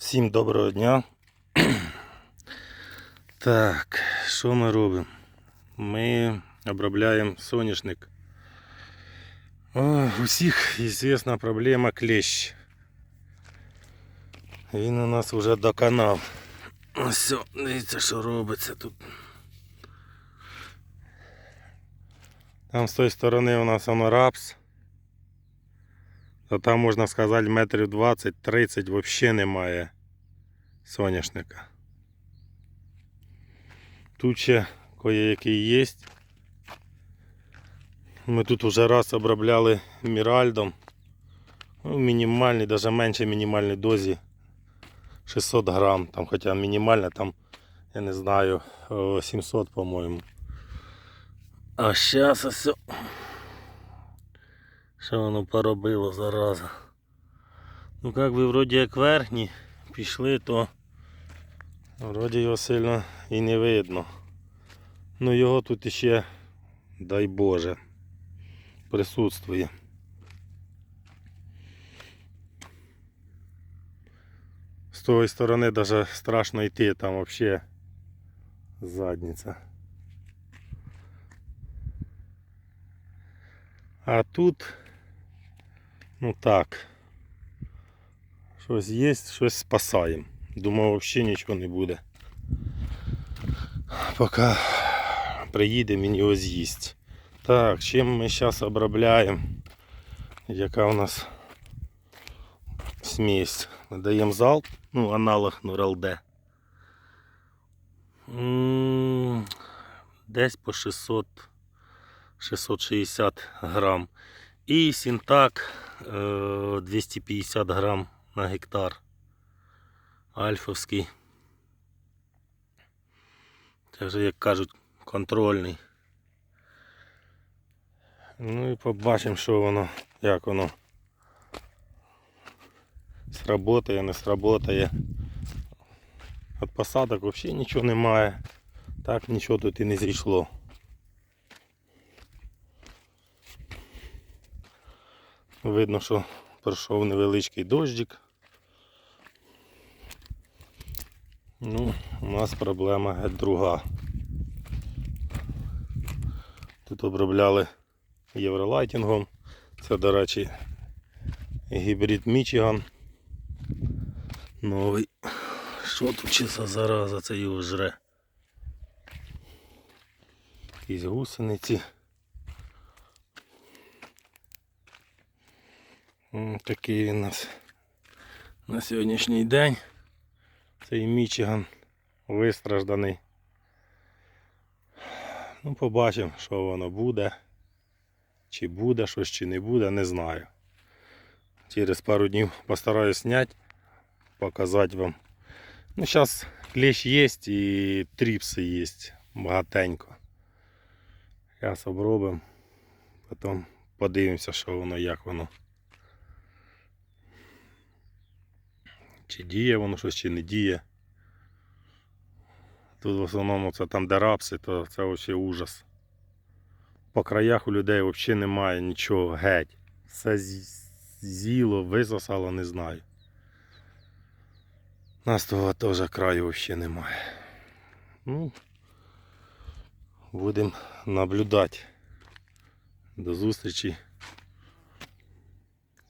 Всім доброго дня. Так, що ми робимо? Ми обробляємо соняшник. У всіх звісна проблема клещ. Він у нас вже доконав. О, дивіться, що робиться тут. Там з тої сторони у нас воно рапс. То там можна сказати метрів 20-30 взагалі немає соняшника. Тут ще кое-який є. Ми тут вже раз обробляли міральдом. Ну, в мінімальній, навіть менше мінімальній дозі 600 грам. Там, хоча мінімальна, там, я не знаю, 700, по-моєму. А зараз ось. Що воно поробило зараза. Ну як би вроді як верхні пішли, то вроді його сильно і не видно. Ну його тут іще, дай Боже, присутствує. З тої сторони навіть страшно йти, там взагалі задниця. А тут, ну так, щось є, щось спасаємо. Думав, взагалі нічого не буде. Поки приїдемо, він його з'їсть. Так, чим ми зараз обробляємо? Яка у нас смесь? Даємо залп, ну, аналог Нуралде. Десь по 600 660 грам. І синтак 250 грам на гектар. Альфовський. Це вже, як кажуть, контрольний. Ну і побачимо, що воно, як воно сработає, не сработає. От посадок взагалі нічого немає. Так нічого тут і не зійшло. Видно, що пройшов невеличкий дощик. Ну, у нас проблема друга. Тут обробляли євролайтінгом. Це, до речі, гібрид Мічиган. Новий. Що тут чи за зараза, це його жре. Якісь гусениці. Такий він у нас на сьогоднішній день. Цей Мічиган вистражданий. Ну, побачимо, що воно буде. Чи буде щось, чи не буде, не знаю. Через пару днів постараюсь зняти, показати вам. Ну, зараз клещ є і тріпси є багатенько. Зараз обробимо, потім подивимося, що воно, як воно. Чи діє воно щось, чи не діє. Тут в основному це там де рапси, то це взагалі ужас. По краях у людей взагалі немає нічого геть. Все з'їло, висосало, не знаю. У нас того теж краю взагалі немає. Ну, будемо наблюдати. До зустрічі